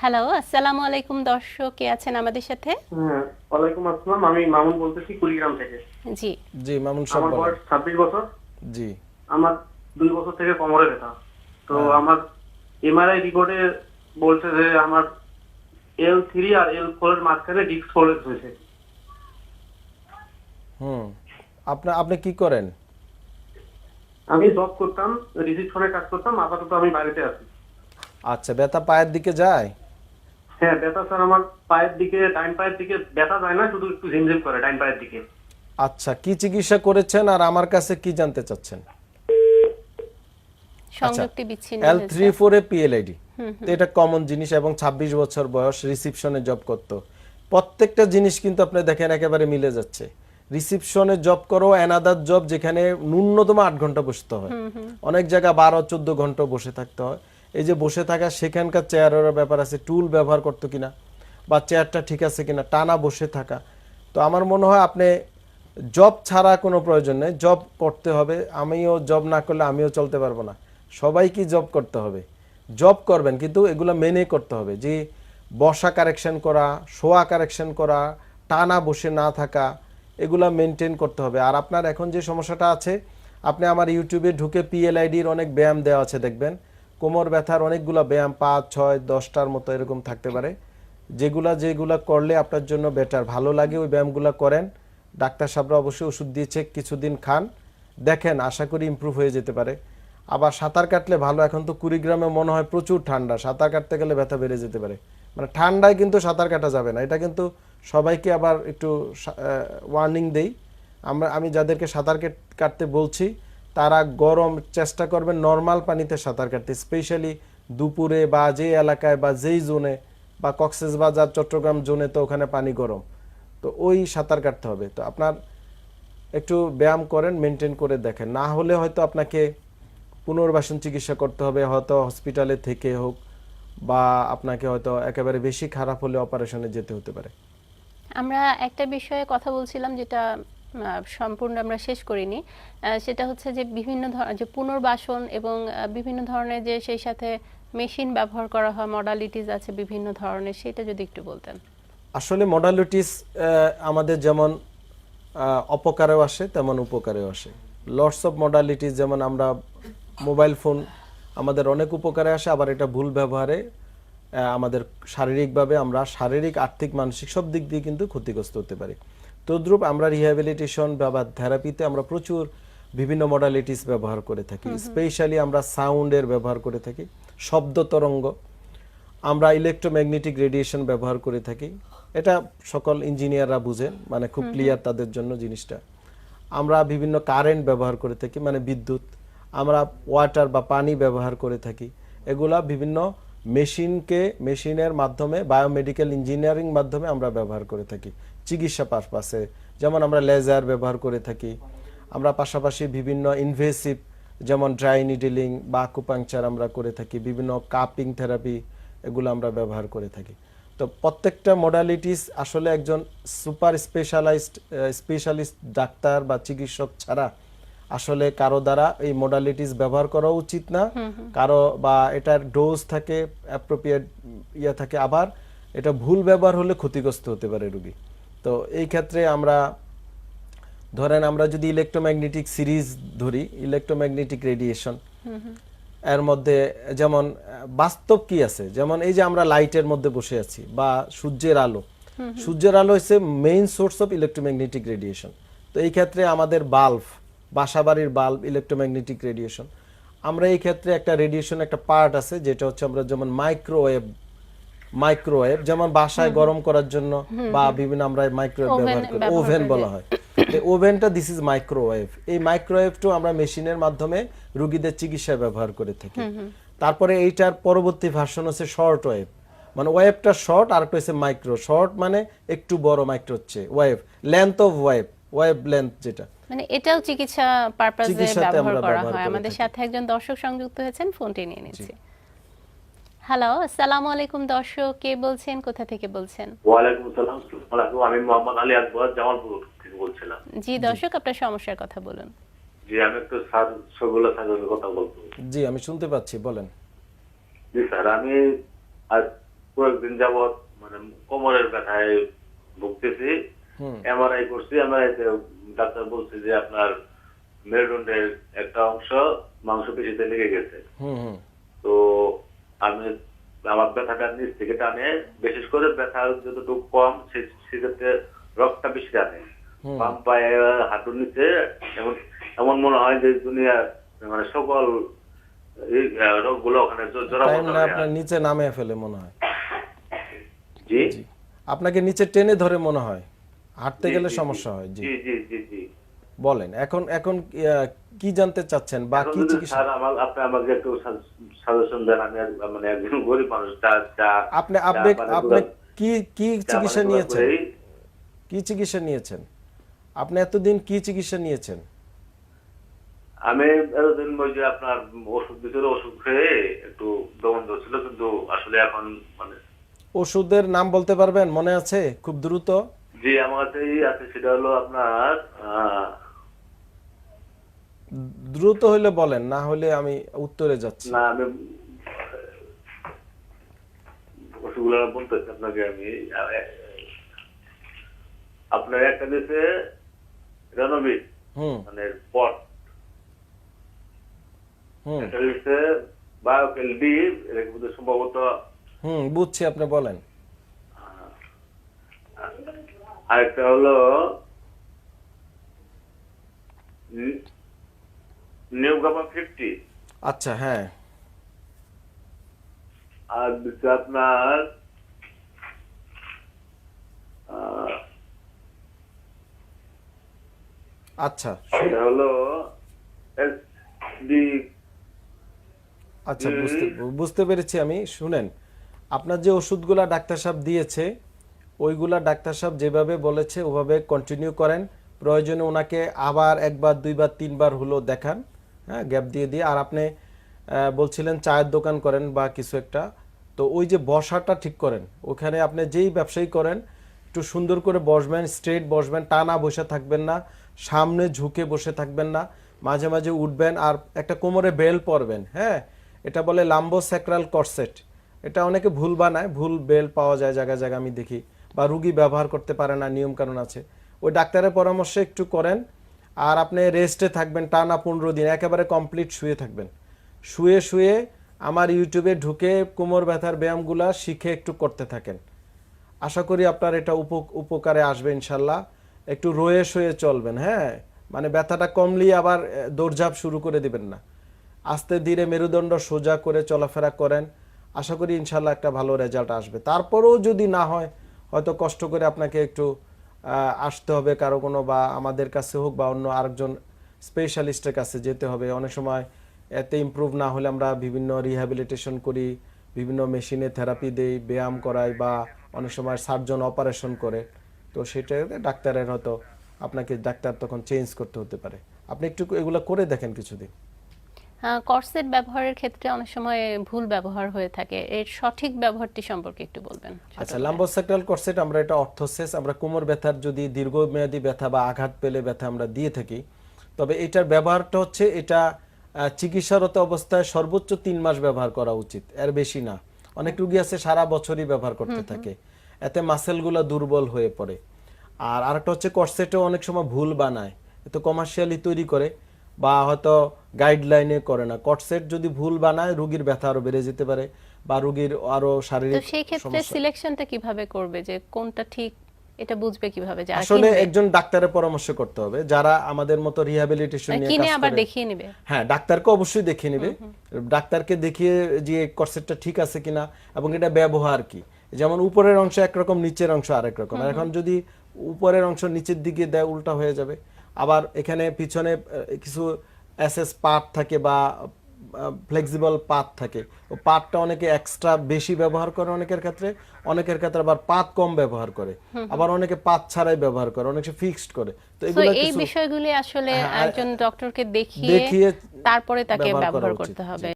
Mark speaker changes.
Speaker 1: Hello আসসালামু আলাইকুম দর্শক কে আছেন আমাদের সাথে?
Speaker 2: হ্যাঁ ওয়ালাইকুম আসসালাম। আমি মামুন বলতেছি কুড়িগ্রাম থেকে।
Speaker 1: জি।
Speaker 3: জি মামুন সাহেব
Speaker 2: আমার বয়স ছাব্বিশ বছর।
Speaker 3: জি।
Speaker 2: আমার দুই বছর থেকে কোমরে ব্যথা। তো আমার এমআরআই রিপোর্টে বলছে যে আমার এল থ্রি আর এল ফোর এর মাঝখানে ডিস্ক ফোল্ড হয়েছে।
Speaker 3: হুম। আপনি আপনি কি করেন?
Speaker 2: আমি জব করতাম রিসিপশনে কাজ করতাম আপাতত আমি বাড়িতে আছি।
Speaker 3: আচ্ছা ব্যথা পায়ের দিকে যায়?
Speaker 2: হ্যাঁ ব্যথা স্যার আমার পায়ের দিকে ডাইন পায়ের দিকে ব্যথা যায় না শুধু একটু ঝিমঝিম করে ডাইন পায়ের দিকে।
Speaker 3: আচ্ছা কি চিকিৎসা করেছেন আর আমার কাছে কি জানতে চাচ্ছেন?
Speaker 1: সংযুক্তি বিচ্ছিন্ন
Speaker 3: এল। থ্রি ফোর এ পিএলআইডি তো এটা কমন জিনিস এবং ২৬ বছর বয়স রিসিপশনে জব করতো। প্রত্যেকটা জিনিস কিন্তু আপনি দেখেন একেবারে মিলে যাচ্ছে। রিসিপশনে জব করো অ্যানাদার জব যেখানে ন্যূনতম আট ঘণ্টা বসতে হয়। অনেক জায়গা বারো চোদ্দ ঘণ্টা বসে থাকতে হয়। এই যে বসে থাকা সেখানকার চেয়ারের ব্যাপার আছে টুল ব্যবহার করতো কিনা বা চেয়ারটা ঠিক আছে কিনা, টানা বসে থাকা। তো আমার মনে হয় আপনি জব ছাড়া কোনো প্রয়োজন নেই জব করতে হবে, আমিও জব না করলে আমিও চলতে পারব না। সবাইকে জব করতে হবে। জব করবেন, কিন্তু এগুলো মেনে করতে হবে যে বসা কারেকশন করা, শোয়া কারেকশন করা, টানা বসে না থাকা, এগুলা মেনটেন করতে হবে। আর আপনার এখন যে সমস্যাটা আছে, আপনি আমার ইউটিউবে ঢুকে পিএলআইডির অনেক ব্যায়াম দেওয়া আছে, দেখবেন। কোমর ব্যথার অনেকগুলো ব্যায়াম পাঁচ, ছয়, দশটার মতো এরকম থাকতে পারে। যেগুলা যেগুলা করলে আপনার জন্য বেটার ভালো লাগে ওই ব্যায়ামগুলো করেন। ডাক্তার সাহেবরা অবশ্যই ওষুধ দিয়েছে, কিছুদিন খান। দেখেন, আশা করি ইমপ্রুভ হয়ে যেতে পারে। আবার সাঁতার কাটলে ভালো, এখন তো কুড়িগ্রামে মনে হয় প্রচুর ঠান্ডা। সাঁতার কাটতে গেলে ব্যথা বেড়ে যেতে পারে। মানে ঠান্ডায় কিন্তু সাঁতার কাটা যাবে না। এটা কিন্তু সবাইকে আবার একটু ওয়ার্নিং দেই। আমরা, আমি যাদেরকে সাঁতার কেট- কাটতে বলছি তারা গরম চেষ্টা করবেন নর্মাল পানিতে সাঁতার কাটতে, স্পেশালি দুপুরে বা যে এলাকায় বা যেই জোনে বা কক্সবাজার চট্টগ্রাম জোনে তো ওখানে পানি গরম। তো ওই সাঁতার কাটতে হবে। তো আপনার একটু ব্যায়াম করেন, মেনটেন করে দেখেন। না হলে হয়তো আপনাকে পুনর্বাসন চিকিৎসা করতে হবে, হয়তো হসপিটালে থেকে হোক বা আপনাকে হয়তো একেবারে বেশি খারাপ হলে অপারেশনে যেতে হতে পারে।
Speaker 1: আমরা একটা বিষয়ে কথা বলছিলাম যেটা সম্পূর্ণ আমরা শেষ করিনি। সেটা হচ্ছে যে বিভিন্ন ধর- যে পুনর্বাসন এবং বিভিন্ন ধরনের যে সেই সাথে মেশিন ব্যবহার করা হয় মডালিটিস আছে বিভিন্ন ধরনের, সেটা যদি একটু বলতেন।
Speaker 3: আসলে মডালিটিস আমাদের যেমন অপকারেও আসে, তেমন উপকারেও আসে। লটস অফ মডালিটিস যেমন আমরা মোবাইল ফোন আমাদের অনেক উপকারে আসে, আবার এটা ভুল ব্যবহারে আমাদের শারীরিকভাবে আমরা শারীরিক, আর্থিক, মানসিক সব দিক দিয়ে কিন্তু ক্ষতিগ্রস্ত হতে পারি। তদ্রূপ আমরা রিহ্যাবিলিটেশন বা থেরাপিতে আমরা প্রচুর বিভিন্ন মডালিটিস ব্যবহার করে থাকি। স্পেশালি আমরা সাউন্ডের ব্যবহার করে থাকি শব্দ তরঙ্গ। আমরা ইলেকট্রোম্যাগনেটিক রেডিয়েশন ব্যবহার করে থাকি। এটা সকল ইঞ্জিনিয়াররা বুঝেন মানে খুব ক্লিয়ার তাদের জন্য জিনিসটা। আমরা বিভিন্ন কারেন্ট ব্যবহার করে থাকি মানে বিদ্যুৎ। আমরা ওয়াটার বা পানি ব্যবহার করে থাকি। এগুলা বিভিন্ন মেশিনকে মেশিনের মাধ্যমে বায়োমেডিক্যাল ইঞ্জিনিয়ারিং মাধ্যমে আমরা ব্যবহার করে থাকি। চিকিৎসা পারপাসে। যেমন আমরা লেজার ব্যবহার করে থাকি। আমরা পাশাপাশি বিভিন্ন ইনভেসিভ যেমন ড্রাই নিডেলিং বা আকুপাংচার আমরা করে থাকি। বিভিন্ন কাপিং থেরাপি এগুলো আমরা ব্যবহার করে থাকি। তো প্রত্যেকটা মডালিটিস আসলে একজন সুপার স্পেশালাইজড স্পেশালিস্ট ডাক্তার বা চিকিৎসক ছাড়া আসলে কারও দ্বারা এই মডালিটিস ব্যবহার করা উচিত না। কারও বা এটার ডোজ থাকে অ্যাপ্রোপ্রিয়েট ইয়ে থাকে। আবার এটা ভুল ব্যবহার হলে ক্ষতিগ্রস্ত হতে পারে রোগী। তো এই ক্ষেত্রে আমরা ধরেন আমরা যদি ইলেকট্রোম্যাগনেটিক সিরিজ ধরি ইলেকট্রোম্যাগনেটিক রেডিয়েশন এর মধ্যে যেমন বাস্তব কি আছে? যেমন এই যে আমরা লাইটের মধ্যে বসে আছি বা সূর্যের আলো সূর্যের আলো হচ্ছে main source of electromagnetic radiation তো এই ক্ষেত্রে আমাদের বাল্ব বাসাবাড়ির বাল্ব ইলেকট্রোম্যাগনেটিক রেডিয়েশন আমরা এই ক্ষেত্রে একটা রেডিয়েশন একটা পার্ট আছে যেটা হচ্ছে আমরা যেমন মাইক্রোওয়েভ মাইক্রোওয়েভ যেমন বাসায় গরম করার জন্য বা বিভিন্ন আমরা মাইক্রোওয়েভ ব্যবহার করি। ওভেন বলা হয়। ওভেনটা দিস ইজ মাইক্রোওয়েভ এই মাইক্রোওয়েভটা আমরা মেশিনের মাধ্যমে রোগীদের চিকিৎসায় ব্যবহার করে থাকি। তারপরে এইটার পরবর্তী ভার্সন হচ্ছে শর্ট ওয়েভ মানে ওয়েভটা শর্ট আর একটা হচ্ছে মাইক্রো শর্ট মানে একটু বড় মাইক্রো হচ্ছে। Wavelength of wave wavelength যেটা।
Speaker 1: মানে এটাও চিকিৎসা পারপাসে ব্যবহার করা হয়। আমাদের সাথে একজন দর্শক সংযুক্ত হয়েছেন ফোনটি নিয়ে নিচ্ছি। হ্যালো আসসালামু আলাইকুম দর্শক কে বলছেন কোথা থেকে বলছেন?
Speaker 4: ওয়ালাইকুম আসসালাম। আমি মোহাম্মদ আলী আকবর জামালপুর থেকে বলছিলাম।
Speaker 1: জি দর্শক আপনার সমস্যার কথা বলুন।
Speaker 4: জি আমি একটু স্যার সবগুলো স্যারের কথা বলব।
Speaker 3: জি আমি শুনতে পাচ্ছি বলেন।
Speaker 4: জি স্যার আমি আজ পুরো দিন যাবত মানে কোমরের ব্যথায় ভুগতেছি। এমআরআই করছি এমআরআই তে ডাক্তার বলছে যে আপনার মেরুদণ্ডের একটা অংশ মাংসপেশিতে লেগে গেছে।
Speaker 3: হুম হুম।
Speaker 4: তো আমি আমার ব্যথাটা নিচ থেকে টানে বিশেষ করে ব্যথা যতটুকু কম সেক্ষেত্রে রক্তটা বেশি টানে। বাম পায়ে হাঁটুর নিচে এমন এমন মনে হয় যে দুনিয়ার মানে সকল রোগগুলো ওখানে
Speaker 3: আপনার নিচে নামে ফেলে মনে হয়?
Speaker 4: জি?
Speaker 3: জি। আপনাকে নিচে টেনে ধরে মনে হয়? হাঁটতে গেলে সমস্যা হয় জি
Speaker 4: জি জি জি।
Speaker 3: বলেন এখন এখন কি জানতে চাচ্ছেন বা কি চিকিৎসা
Speaker 4: আমার আপনি আমাকে একটু সাজেশন দেন আমি মানে একজন গরিব মানুষ চা চা
Speaker 3: আপনি আপনি আপনি কি কি চিকিৎসা নিয়েছেন? কি চিকিৎসা নিয়েছেন? আপনি এতদিন কি চিকিৎসা নিয়েছেন?
Speaker 4: আমি এতদিন ওই যে আপনার ওষুধ দিছিল ওষুধ খেয়ে একটু দমন ছিল কিন্তু আসলে এখন মানে
Speaker 3: ওষুধের নাম বলতে পারবেন? মনে আছে? খুব দ্রুত?
Speaker 4: যে আমার কাছে আছে সেটা হলো আপনার আহ,
Speaker 3: দ্রুত হইলে বলেন না হলে আমি উত্তরে যাচ্ছি।
Speaker 4: না আমি ওষুধগুলো বলতেছি আপনাকে আমি আপনার একটা রেনোভিট
Speaker 3: হুম।
Speaker 4: মানে পট।
Speaker 3: হুম।
Speaker 4: একটা দিয়েছে বায়োকেল ডি সম্ভবত
Speaker 3: হুম বুঝছি আপনি বলেন।
Speaker 4: আরেকটা হলো নিউ গামা ফিফটি
Speaker 3: আচ্ছা হ্যাঁ।
Speaker 4: আর আপনার
Speaker 3: আচ্ছা।
Speaker 4: এটা হলো এস ডি
Speaker 3: আচ্ছা বুঝতে বুঝতে পেরেছি আমি। শুনেন আপনার যে ওষুধগুলা ডাক্তার সাহেব দিয়েছে ওইগুলা ডাক্তার সাহেব যেভাবে বলেছে ওভাবে কন্টিনিউ করেন। প্রয়োজনে ওনাকে আবার একবার দুইবার তিনবার হলো দেখান। হ্যাঁ গ্যাপ দিয়ে দিয়ে। আর আপনি বলছিলেন চায়ের দোকান করেন বা কিছু একটা। তো ওই যে বসাটা ঠিক করেন। ওখানে আপনি যেই ব্যবসায়ী করেন, একটু সুন্দর করে বসবেন স্ট্রেট বসবেন, টানা বসে থাকবেন না, সামনে ঝুঁকে বসে থাকবেন না, মাঝে মাঝে উঠবেন আর একটা কোমরে বেল পরবেন হ্যাঁ? এটা বলে লাম্বো স্যাক্রাল করসেট এটা অনেকে ভুল বানায়, ভুল বেল পাওয়া যায় জায়গায় জায়গায় আমি দেখি। বা রুগী ব্যবহার করতে পারে না, নিয়ম কারণ আছে। ওই ডাক্তারের পরামর্শে একটু করেন আর আপনি রেস্টে থাকবেন টানা পনেরো দিন, একেবারে কমপ্লিট শুয়ে থাকবেন। শুয়ে শুয়ে আমার ইউটিউবে ঢুকে কোমর ব্যথার ব্যায়ামগুলা শিখে একটু করতে থাকেন। আশা করি আপনার এটা উপ- উপকারে আসবে ইনশাল্লাহ। একটু রয়ে শুয়ে চলবেন হ্যাঁ? মানে ব্যথাটা কমলেই আবার দৌড়ঝাঁপ শুরু করে দিবেন না। আস্তে ধীরে মেরুদণ্ড সোজা করে চলাফেরা করেন। আশা করি ইনশাল্লাহ একটা ভালো রেজাল্ট আসবে। তারপরেও যদি না হয়, হয়তো কষ্ট করে আপনাকে একটু আসতে হবে কারও কোনো বা আমাদের কাছে হোক বা অন্য আরেকজন স্পেশালিস্টের কাছে যেতে হবে। অনেক সময় এতে ইমপ্রুভ না হলে আমরা বিভিন্ন রিহ্যাবিলিটেশন করি, বিভিন্ন মেশিনে থেরাপি দেই, ব্যায়াম করাই বা অনেক সময় সার্জন অপারেশন করে। তো সেটাতে ডাক্তারের হয়তো আপনাকে ডাক্তার তখন চেঞ্জ করতে হতে পারে। আপনি একটু এগুলো করে দেখেন কিছুদিন।
Speaker 1: কর্সেট ব্যবহারের ক্ষেত্রে অনেক সময় ভুল ব্যবহার হয়ে থাকে। এর সঠিক ব্যবহারটি সম্পর্কে একটু বলবেন।
Speaker 3: আচ্ছা
Speaker 1: করে।
Speaker 3: লাম্বোসাক্রাল করসেট আমরা এটা অর্থোসেস আমরা কোমর ব্যথার যদি দীর্ঘমেয়াদী ব্যথা বা আঘাত পেলে ব্যথা আমরা দিয়ে থাকি তবে এটার ব্যবহারটা হচ্ছে এটা চিকিৎসারত অবস্থায় সর্বোচ্চ তিন মাস ব্যবহার করা উচিত এর বেশি না। অনেক রুগী আছে সারা বছরই ব্যবহার করতে থাকে এতে মাসেলগুলো দুর্বল হয়ে পড়ে। আর আরেকটা হচ্ছে করসেটও অনেক সময় ভুল বানায় এত কমার্শিয়ালি তৈরি করে। বা হয়তো গাইডলাইনে করে না। কটসেট যদি ভুল বানায় রুগীর ব্যথা আরও বেড়ে যেতে পারে বা রুগীর আরও
Speaker 1: তো
Speaker 3: শারীরিক
Speaker 1: সেই ক্ষেত্রে সিলেকশনটা কীভাবে করবে? যে কোনটা ঠিক এটা বুঝবে কীভাবে? যারা
Speaker 3: আসলে একজন ডাক্তারের পরামর্শ করতে হবে। যারা আমাদের মতো রিহ্যাবিলিটেশন নিয়ে
Speaker 1: কিনে
Speaker 3: কাজ
Speaker 1: আবার দেখিয়ে নেবে।
Speaker 3: হ্যাঁ ডাক্তারকে অবশ্যই দেখিয়ে নেবে। ডাক্তারকে দেখিয়ে যে করসেটটা ঠিক আছে কিনা এবং এটা ব্যবহার কি। যেমন উপরের অংশ একরকম নিচের অংশ আরেক রকম। এখন যদি উপরের অংশ নিচের দিকে দেয় উল্টা হয়ে যাবে। আবার এখানে পিছনে কিছু এসএস পার্ট থাকে বা ফ্লেক্সিবল পাত থাকে। ও পাতটা অনেকে এক্সট্রা বেশি ব্যবহার করে অনেকের ক্ষেত্রে অনেকের ক্ষেত্রে আবার পাত কম ব্যবহার করে। আবার অনেকে পাত ছাড়াই ব্যবহার করে অনেকে ফিক্সড করে। তো এগুলো
Speaker 1: এই বিষয়গুলি আসলে
Speaker 3: হ্যাঁ,
Speaker 1: একজন ডক্টরকে দেখিয়ে তারপরে তাকে
Speaker 3: ব্যবহার
Speaker 1: করতে হবে।